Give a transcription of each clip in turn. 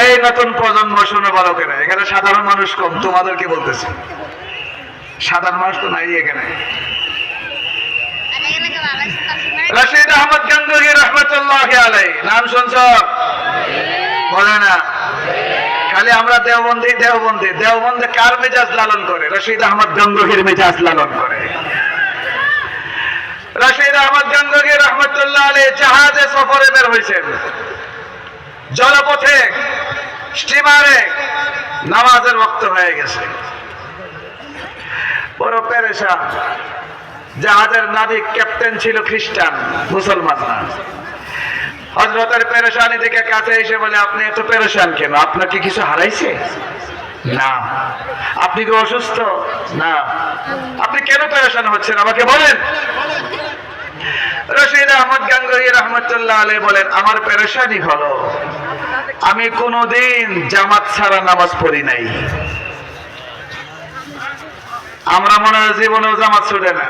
এই নতুন প্রজন্ম শুনে বলো কেন? এখানে সাধারণ মানুষ কম তোমাদেরকে বলতেছি? সাধারণ মানুষ তো নাই এখানে। রশিদ আহমদ রহমতুল্লাহ আলাই নাম শুনছ? বলে না। খালি আমরা দেওবন্দি দেওবন্দি। দেওবন্দে কার মেজাজ লালন করে? রশিদ আহমদ গঙ্গোহীর মেজাজ লালন করে। রশিদ আহমদ গঙ্গোহী রহমতুল্লাহ আলাই জাহাজে সফরে বের হয়েছেন জলপথে স্টিমারে নামাজের রক্ত হয়ে গেছে। বড় পেরেশান, জাহাজের নাবিক ক্যাপ্টেন ছিল খ্রিস্টান, মুসলমান না। হজরতের পেরেশানি থেকে কাছে এসে বলে, আপনি এত পেরেশান কেন? আপনাকে কিছু হারাইছে? না। আপনি কি অসুস্থ? না। আপনি কেন পেরেশান হচ্ছেন? আমাকে বলেন। রশিদ আহমদ গাঙ্গুহি রহমতুল্লাহ আলী বলেন আমার পেরেশানি হলো আমি কোনোদিন জামাত ছাড়া নামাজ পড়ি নাই। আমরা মনে হয় জীবনেও জামাত ছুটে না।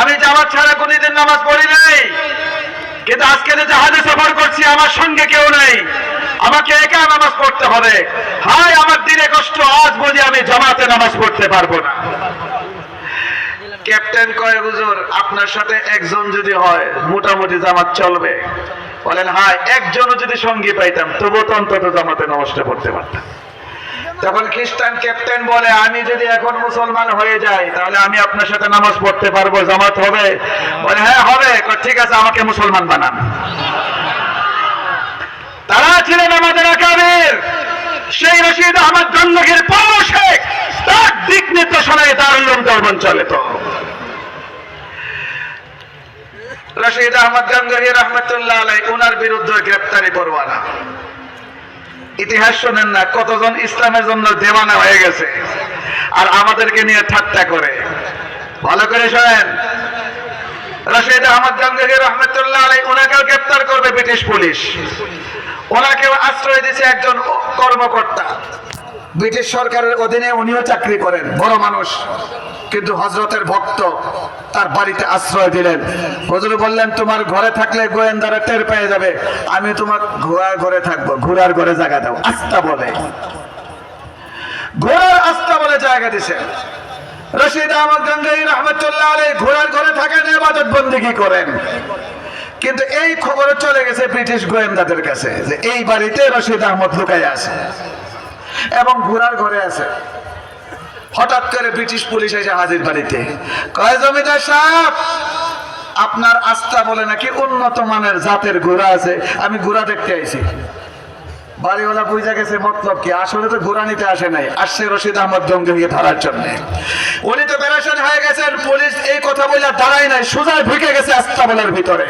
আমি জামাত ছাড়া কোনোদিন নামাজ পড়ি নাই। কিন্তু আজকে যে জাহাজে সফর করছি আমার সঙ্গে কেউ নেই। আমাকে একা নামাজ পড়তে হবে। হায় আমার দিনে কষ্ট আজ বুঝি আমি জামাতে নামাজ পড়তে পারব না। ক্যাপ্টেন কয়, হুজুর, আপনার সাথে একজন যদি হয়, মোটামুটি জামাত চলবে। বলেন, হায়, একজনও যদি সঙ্গী পাইতাম তবু তো অন্তত জামাতে নমস্ত করতে পারতাম। তখন খ্রিস্টান ক্যাপ্টেন বলে, আমি যদি এখন মুসলমান হয়ে যাই, তাহলে আমি আপনার সাথে নামাজ পড়তে পারব, জামাত হবে? বলে হ্যাঁ হবে ঠিক আছে, আমাকে মুসলমান বানান। তারা ছিলেন আমাদের আকাবের সেই রশিদ আহমদ জন্মগির পৌর শেখ তার দিক নির্দেশনায় তার লোক চলে তো রশিদ আহমদ গঙ্গহি রহমতুল্লাহ আলাই ওনার বিরুদ্ধে গ্রেপ্তারি পরোয়ানা। ইতিহাস শোনেন না, কতজন ইসলামের জন্য দেওয়ানা হয়ে গেছে। আর আমাদেরকে নিয়ে ঠাট্টা করে। ভালো করে শোনেন। রশিদ আহমদ গঙ্গহি রহমতুল্লাহ আলাই ওনাকেও গ্রেপ্তার করবে ব্রিটিশ পুলিশ। ওনাকেও আশ্রয় দিয়েছে একজন কর্মকর্তা। ব্রিটিশ সরকারের অধীনে উনিও চাকরি করেন, বড় মানুষ। কিন্তু হজরতের ভক্ত তার বাড়িতে আশ্রয় দিলেন। হজরত বললেন, তোমার ঘরে থাকলে গোয়েন্দারা টের পেয়ে যাবে। আমি তোমার ঘোড়ার ঘরে থাকব, ঘোড়ার ঘরে জায়গা দাও আস্তা বলে। ঘোড়ার আস্তা বলে জায়গা দিছে। রশিদ আহমদ গঙ্গাই রহমতুল্লাহ আলী ঘোড়ার ঘরে থাকেন, এবাদত বন্দিগি করেন? কিন্তু এই খবর চলে গেছে ব্রিটিশ গোয়েন্দাদের কাছে, যে এই বাড়িতে রশিদ আহমদ লুকাই আছে এবং ঘোড়ার ঘরে আছে। হঠাৎ করে ব্রিটিশ পুলিশ এসে হাজির বাড়িতে। কয় জমিদার সাহেব, আপনার আস্থা বলে নাকি উন্নত মানের জাতের ঘোড়া আছে? আমি ঘোড়া দেখতে আইছি। বাড়িওয়ালা বুঝা গেছে, মতলব কি? আসলে তো ঘোড়া নিতে আসে নাই। আসছে রশিদ আহমদ জঙ্গিকে ধরার জন্য। উনি তো বেরাসন হয়ে গেছেন, পুলিশ এই কথা বলে দাঁড়ায় নাই, সোজায় ঢুকে গেছে আস্তাবলের ভিতরে।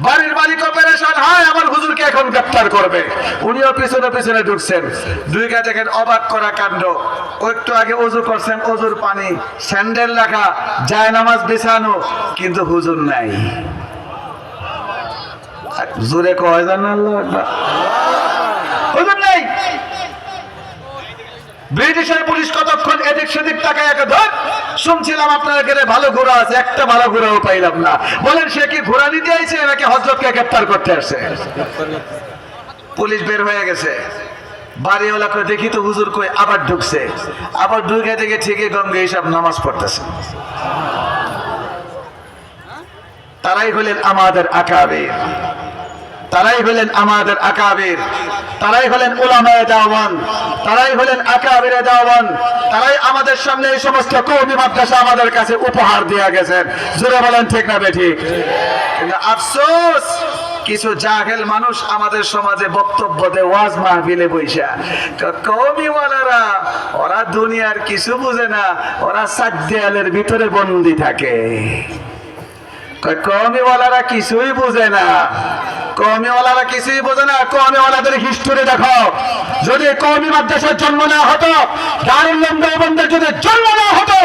বাড়ির মালিক অপারেশন হয়, আমার হুজুরকে এখন গ্রেপ্তার করবে। উনিও পিছনে পিছনে ঢুকছেন। দুইটা দেখেন অবাক করা কাণ্ড। একটু আগে অজু করছেন, অজুর পানি, স্যান্ডেল রাখা, যায় নামাজ বিছানো, কিন্তু হুজুর নাই। জোরে কয় জান আল্লাহ হুজুর নেই! ব্রিটিশের পুলিশ কতক্ষণ এদিক সেদিক তাকায় একে ধর? শুনছিলাম আপনার এখানে ভালো ঘোড়া আছে, একটা ভালো ঘোড়াও পাইলাম না। বলেন, সে কি ঘোড়া নিতে আইছে নাকি হজরতকে গ্রেপ্তার করতে আসছে? পুলিশ বের হয়ে গেছে। বাড়িওয়ালা করে দেখি তো হুজুর কই আবার ঢুকছে। আবার ঢুকে থেকে ঠিকই গঙ্গে এইসব নামাজ পড়তেছে। তারাই হলেন আমাদের আকাবের তারাই হলেন আমাদের আকাবের। তারাই হলেন ওলামায়ে দাওয়ান। তারাই হলেন আকাবের দাওয়ান। তারাই আমাদের সামনে এই সমস্ত কৌমি মাদ্রাসা আমাদের কাছে উপহার দিয়ে গেছেন। জোরে বলেন ঠিক না বেঠিক কিন্তু আফসোস, কিছু জাহেল মানুষ আমাদের সমাজে বক্তব্য দেয়, ওয়াজ মাহফিলে বৈশা কৌমিওয়ালারা, ওরা দুনিয়ার কিছু বুঝে না, ওরা সাত দেয়ালের ভিতরে বন্দি থাকে। কমিওয়ালারা কিছুই বুঝে না। কমিওয়ালারা কিছুই বোঝে না। কমিওয়ালাদের হিস্টোরি দেখো। যদি কমি মাদ্রাসার জন্ম না হতো দারুল দেওবন্দের যদি জন্ম না হতো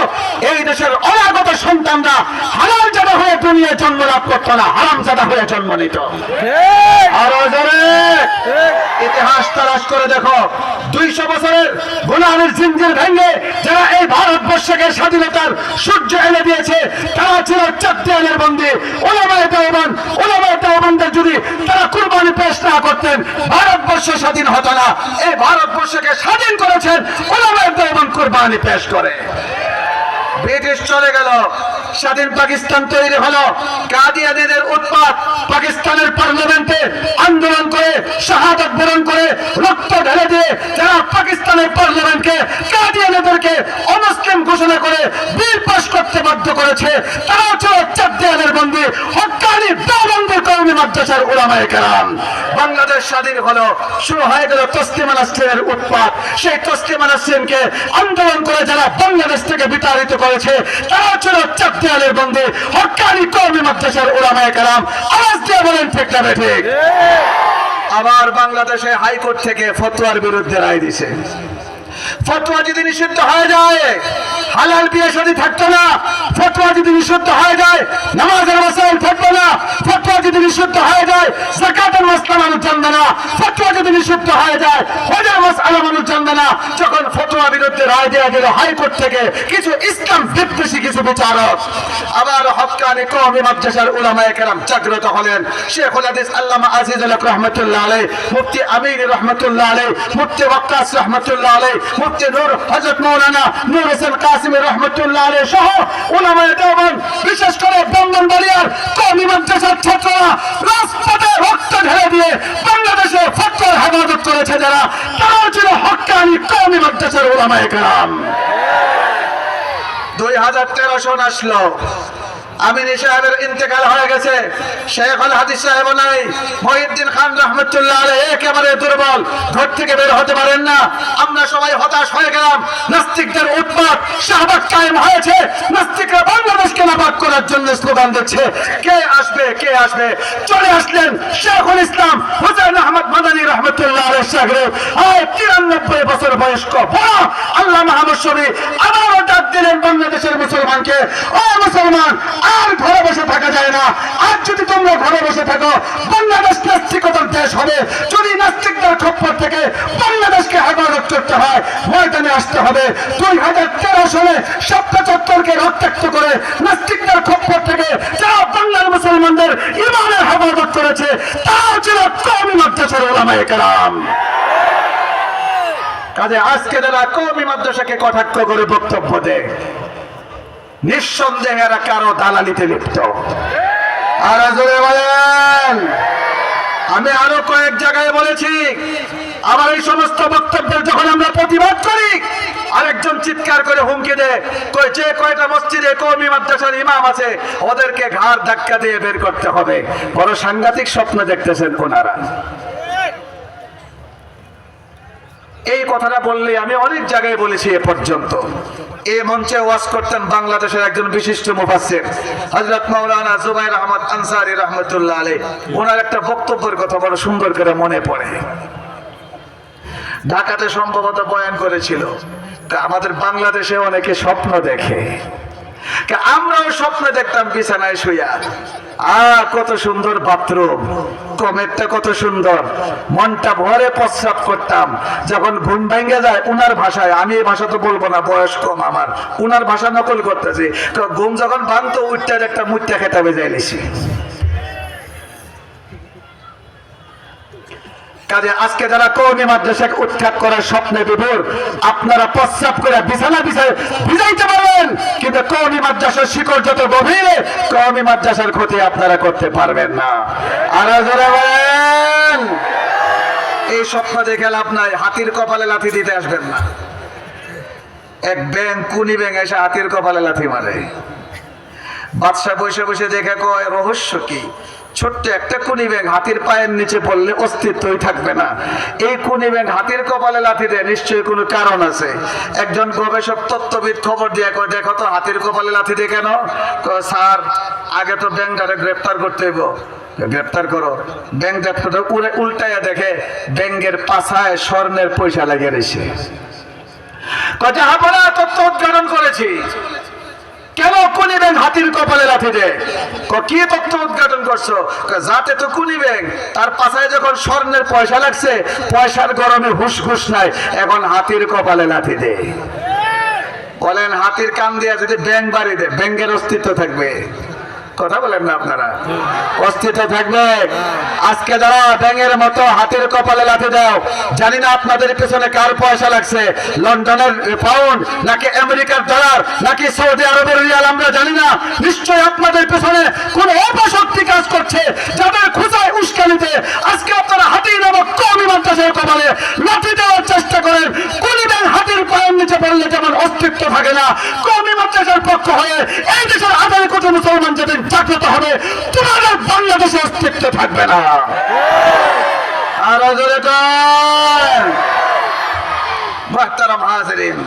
এই দেশের অনাগত সন্তানরা হারাম জাদা হয়ে দুনিয়ায় জন্ম লাভ করতো না হারাম জাদা হয়ে জন্ম নিত। আরও জোরে। ইতিহাস তালাশ করে দেখো। দুইশো বছরের গোলামের জিঞ্জির ভেঙে যারা এই ভারতবর্ষকে স্বাধীনতার সূর্য এনে দিয়েছে, তারা ছিল চারটিয়ালের বন্দী। ওলামায় তাহবান ওলামায় তাহবানদের যদি তারা কুরবানি পেশ না করতেন, ভারতবর্ষ স্বাধীন হতো না। এই ভারতবর্ষকে স্বাধীন করেছেন ওলামায় তাহবান কুরবানি পেশ করে। ব্রিটিশ চলে গেল। স্বাধীন পাকিস্তান তৈরি হলো। কাদিয়ানিদের উৎপাত পাকিস্তানের পার্লামেন্টে আন্দোলন করে, শাহাদত বরণ করে, রক্ত ঢেলে দিয়ে যারা পাকিস্তানের পার্লামেন্টকে, কাদিয়ানিদেরকে অমুসলিম ঘোষণা করে বিল পাস করতে বাধ্য করেছে, তারাও ছিল চার দেয়ালের বন্দী, হকানি দেওবন্দের কর্মী মাদ্রাসার ওলামায়ে কেরাম। বাংলাদেশ স্বাধীন হলো। শুরু হয়ে গেল তসলিমা নাসরিনের উৎপাত। সেই তসলিমা নাসরিনকে আন্দোলন করে যারা বাংলাদেশ থেকে বিতাড়িত করেছে। তারা ছিল চার দেয়ালের বন্ধে হকানি কর্মী মাদ্রাসার ওরামায় কালাম আওয়াজ দিয়ে বলেন ঠিক না ঠিক আবার বাংলাদেশে হাইকোর্ট থেকে ফতোয়ার বিরুদ্ধে রায় দিছে। ফতোয়া যদি নিষিদ্ধ হয়ে যায় হালাল বিয়ে শাদী থাকতো না। ফতোয়া যদি নিষিদ্ধ হয়ে যায়, নামাজের মাসাইল থাকতো না। ফতোয়া যদি নিষিদ্ধ হয়ে যায়, জাকাতের মাসলা মানুষ জানবে না। ফতোয়া যদি নিষিদ্ধ হয়ে যায় হজের মাসআলা মানুষ জানবে না। যখন ফতোয়া বিরুদ্ধে রায় দেওয়া গেল হাইকোর্ট থেকে, কিছু ইসলাম বিদ্বেষী কিছু বিচারক। আবার হকানি কওমি মাদ্রাসার উলামায়ে কেরাম জাগ্রত হলেন। শেখুল হাদিস আল্লামা আজিজুল হক রহমাতুল্লাহ আলাইহি, মুফতি আমির রহমাতুল্লাহ আলাইহি, মুফতি ওয়াক্কাস রহমাতুল্লাহ আলাইহি, মুফতি নূর, হযরত মাওলানা নূর হোসেন কাসিম রহমতুল্লাহ আলী সহ ওনামায় দেওয়ান বিশেষ করে ব্রাহ্মণবাড়িয়ার কওমি মাদ্রাসার ছাত্ররা রাজপথে রক্ত ঢেলে দিয়ে বাংলাদেশে ফটকর হেফাজত করেছে যারা, তারাও ছিল হকানি কওমি মাদ্রাসার ওলামায় কাম দুই হাজার তেরো সন আসলো। আমিনী সাহেবের ইন্তেকাল হয়ে গেছে। শেখ আল হাদিস সাহেব নাই মহিউদ্দিন খান রহমতুল্লাহ আলাই একেবারে দুর্বল, ঘর থেকে বের হতে পারেন না। আমরা সবাই হতাশ হয়ে গেলাম। নাস্তিকদের উৎপাত শাহবাগ কায়েম হয়েছে। নাস্তিকরা বাংলাদেশকে নাবাদ করার জন্য স্লোগান দিচ্ছে। কে আসবে কে আসবে? চলে আসলেন শেখুল ইসলাম হুসেন আহমদ মাদানী রহমতুল্লাহ আলাই সাগরে। আয়, তিরানব্বই বছর বয়স্ক আল্লাহ মাহমুদ শরী আবারও ডাক দিলেন বাংলাদেশের মুসলমানকে। ও মুসলমান আর ঘরে বসে থাকা যায় না। আর যদি তোমরা ঘরে বসে থাকো বাংলাদেশ নাস্তিকতার দেশ হবে। যদি নাস্তিকদের খপ্পর থেকে বাংলাদেশকে হেফাজত করতে হয়, ময়দানে আসতে হবে। দুই হাজার তেরো সালে সপ্তাহ চত্বরকে রক্তাক্ত করে নাস্তিকদের খপ্পর থেকে যারা বাংলার মুসলমানদের ইমানের হেফাজত করেছে তারাও ছিল কমি মাদ্রাসার ওলামায়ে কেরাম। কাজে আজকে যারা কমি মাদ্রাসাকে কটাক্ষ করে বক্তব্য দেয় নিঃসন্দেহে এরা কারও দালালিতে লিপ্ত। আর বলেন। আমি আরও কয়েক জায়গায় বলেছি, আমার এই সমস্ত বক্তব্যের যখন আমরা প্রতিবাদ করি, আরেকজন চিৎকার করে হুমকি দেয় যে কয়টা মসজিদে কৌমি মাদ্রাসার ইমাম আছে, ওদেরকে ঘাড় ধাক্কা দিয়ে বের করতে হবে। বড় সাংঘাতিক স্বপ্ন দেখতেছেন ওনারা। এই কথাটা বললে আমি অনেক জায়গায় বলেছি এ পর্যন্ত। এ মঞ্চে ওয়াজ করতেন বাংলাদেশের একজন বিশিষ্ট মুফাসসির, হযরত মাওলানা জুবাইর আহমদ আনসারী রহমতুল্লাহ আলী ওনার একটা বক্তব্যের কথা বড় সুন্দর করে মনে পড়ে। ঢাকাতে সম্ভবত বয়ান করেছিল, তা আমাদের বাংলাদেশে অনেকে স্বপ্ন দেখে। আমরাও স্বপ্ন দেখতাম বিছানায় শুয়া আ কত সুন্দর বাথরুম। কমেরটা কত সুন্দর। মনটা ভরে প্রস্রাব করতাম। যখন ঘুম ভেঙে যায়, উনার ভাষায়, আমি এই ভাষা তো বলব না, বয়স কম আমার। উনার ভাষা নকল করতেছি। তো ঘুম যখন ভাঙতো, উঠতে একটা মুঠটা খেতে বেজায় কাজে আজকে যারা কৌমি মাদ্রাসাকে উৎখাত করার স্বপ্নে বিভোর, আপনারা প্রস্রাব করে বিছানা বিছায় ভিজাইতে পারবেন। কিন্তু কৌমি মাদ্রাসার শিকড় যত গভীরে, কৌমি মাদ্রাসার ক্ষতি আপনারা করতে পারবেন না। আর যারা বলেন। এই স্বপ্ন দেখে লাভ নাই, হাতির কপালে লাথি দিতে আসবেন না। এক ব্যাং, কুনি ব্যাং এসে হাতির কপালে লাথি মারে। বাদশাহ বসে বসে দেখে কয়, রহস্য কি? ছোট্ট একটা কুনি ব্যাগ হাতির পায়ের নিচে পড়লে অস্তিত্বই থাকবে না। এই কুনি ব্যাগ হাতির কপালে লাথি দেয়, নিশ্চয়ই কোনো কারণ আছে। একজন গবেষক তত্ত্ববিদ খবর দিয়ে কয় দেখো তো, হাতির কপালে লাথি দিয়ে কেন? স্যার, আগে তো ব্যাংকটারে গ্রেপ্তার করতে হইব। গ্রেপ্তার করো। ব্যাংক উড়ে উল্টাইয়া দেখে, ব্যাংকের পাছায় স্বর্ণের পয়সা লাগিয়ে রয়েছে কয় আমরা তত্ত্ব উদ্ঘাটন করেছি। কেন কোনি ব্যাংক হাতির কপালে লাথি দেয়? কি তথ্য উদ্ঘাটন করছ? যাতে তো কুনি ব্যাংক তার পাশায় যখন স্বর্ণের পয়সা লাগছে, পয়সার গরমে হুস ঘুস নাই, এখন হাতির কপালে লাথি দেয়। বলেন, হাতির কান দিয়া যদি ব্যাংক বাড়ি দেয় ব্যাংকের অস্তিত্ব থাকবে। কথা বলেন না আপনারা? অস্তিত্ব থাকবে। আজকে যারা ব্যাঙের মতো হাতের কপালে লাথি দাও, জানি না আপনাদের পেছনে কার পয়সা লাগছে, লন্ডনের পাউন্ড নাকি আমেরিকার ডলার নাকি সৌদি রিয়াল আমরা জানি না, নিশ্চয়ই আপনাদের পেছনে কোন অপশক্তি কাজ করছে। যাদের খোঁজায় উস্কানিতে আজকে আপনারা হাতি নামক কমি মাদ্রাসার কপালে। লাথি দেওয়ার চেষ্টা করেন ব্যাংক হাতির পায়ের নিচে পড়লে যেমন অস্তিত্ব থাকে না। কমি মাদ্রাসার পক্ষ হয়ে এই দেশের আঠারো কোটি মুসলমান যেদিন জাগ্রত হবে, তোমাদের বাংলাদেশে অস্তিত্ব থাকবে না। আরও জোরে কর। মোহতারাম হাজরিন।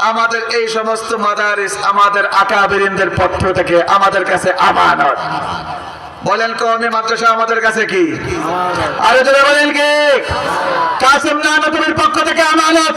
আমাদের এই সমস্ত মাদারিস আমাদের আকাবিরিনদের পক্ষ থেকে আমাদের কাছে আমানত। বলেন কমে মাদ্রাসা আমাদের কাছে কি? আরে জোরে বলেন কি? কাসিম নানতুবির পক্ষ থেকে আমানত।